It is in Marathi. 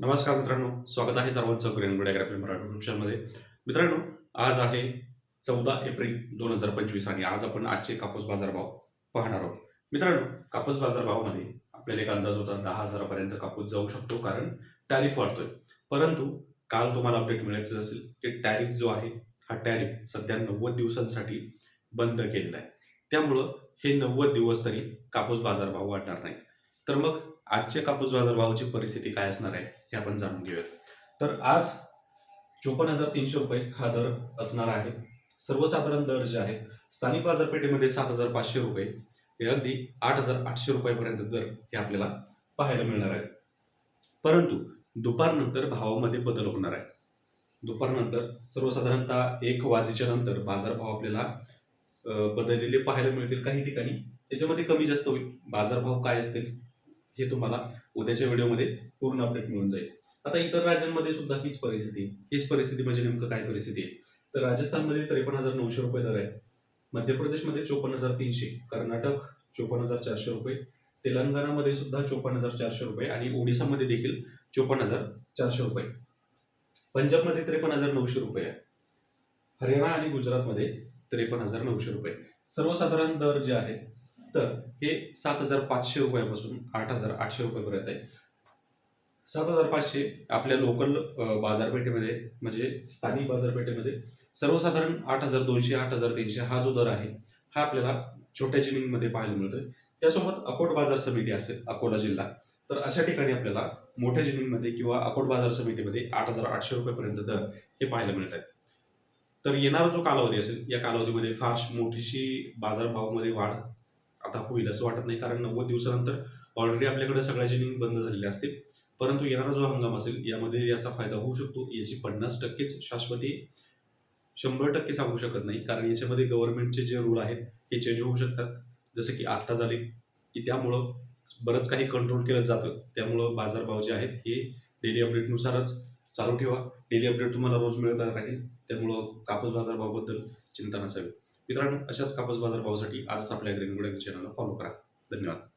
नमस्कार मित्रांनो स्वागत आहे सर्वांचं ग्रेन गुड्याग्राफी मराठी युट्यूब मित्रांनो आज आहे चौदा एप्रिल दोन हजार पंचवीस आणि आज आपण आजचे कापूस बाजारभाव पाहणार आहोत. मित्रांनो कापूस बाजारभावामध्ये आपल्याला एक अंदाज होता दहा हजारापर्यंत कापूस जाऊ शकतो कारण टॅरिफ वाढतोय. परंतु काल तुम्हाला अपडेट मिळायचं असेल की टॅरिफ जो आहे हा टॅरिफ सध्या नव्वद दिवसांसाठी बंद केलेला आहे. त्यामुळं हे नव्वद दिवस तरी कापूस बाजारभाव वाढणार नाही. तर मग आजच्या कापूस बाजारभावाची परिस्थिती काय असणार आहे हे आपण जाणून घेऊयात. तर आज चोपन्न हजार तीनशे रुपये हा दर असणार आहे. सर्वसाधारण दर जे आहे स्थानिक बाजारपेठेमध्ये सात हजार पाचशे रुपये हे अगदी आठ हजार आठशे रुपयापर्यंत दर हे आपल्याला पाहायला मिळणार आहे. परंतु दुपारनंतर भावामध्ये बदल होणार आहे. दुपारनंतर सर्वसाधारणतः एक वाजेच्या नंतर बाजारभाव आपल्याला बदललेले पाहायला मिळतील काही ठिकाणी. त्याच्यामध्ये कमी जास्त होईल. बाजारभाव काय असतील? हे तुम्हाला उद्याच्या व्हिडिओमध्ये पूर्ण अपडेट मिळून जाईल. आता इतर राज्यांमध्ये सुद्धा हीच परिस्थिती हीच परिस्थिती म्हणजे नेमकं काय परिस्थिती आहे? तर राजस्थानमध्ये त्रेपन्न हजार नऊशे रुपये दर आहे. मध्य प्रदेशमध्ये चोपन्न हजार तीनशे कर्नाटक चोपन्न हजार चारशे रुपये तेलंगणामध्ये सुद्धा चोपन्न हजार चारशे रुपये आणि ओडिसामध्ये देखील चोपन्न हजार चारशे रुपये. पंजाबमध्ये त्रेपन्न हजार नऊशे रुपये आहे. हरियाणा आणि गुजरातमध्ये त्रेपन्न हजार नऊशे रुपये. सर्वसाधारण दर जे आहेत तर हे सात हजार पाचशे रुपयापासून आठ हजार आठशे रुपयापर्यंत आहे. सात हजार पाचशे आपल्या लोकल बाजारपेठेमध्ये म्हणजे स्थानिक बाजारपेठेमध्ये सर्वसाधारण आठ हजार दोनशे आठ हजार तीनशे हा जो दर आहे हा आपल्याला छोट्या जिनिंगमध्ये पाहायला मिळतोय. त्यासोबत अकोट बाजार समिती असेल अकोला जिल्हा तर अशा ठिकाणी आपल्याला मोठ्या जिनिंगमध्ये किंवा अकोट बाजार समितीमध्ये आठ हजार आठशे रुपयेपर्यंत दर हे पाहायला मिळत आहेत तर येणारा जो कालावधी असेल या कालावधीमध्ये फार मोठीशी बाजारभावामध्ये वाढ आता होईल असं वाटत नाही कारण नव्वद दिवसानंतर ऑलरेडी आपल्याकडे सगळ्याचे जिनिंग बंद झालेले असतील. परंतु येणारा जो हंगाम असेल यामध्ये याचा फायदा होऊ शकतो. याची पन्नास टक्केच शाश्वती शंभर टक्के सांगू शकत नाही कारण याच्यामध्ये गव्हर्नमेंटचे जे रूल आहेत हे चेंज होऊ शकतात. जसं की आत्ता झाले की त्यामुळं बरंच काही कंट्रोल केलं जातं. त्यामुळं बाजारभाव जे आहेत हे डेली अपडेटनुसारच चालू ठेवा. डेली अपडेट तुम्हाला रोज मिळत राहील. त्यामुळं कापूस बाजारभावाबद्दल चिंता नसावी. मित्रांनो अशाच कापूस बाजारभावासाठी आजच आपल्या ग्रीन गुड चॅनलला फॉलो करा. धन्यवाद.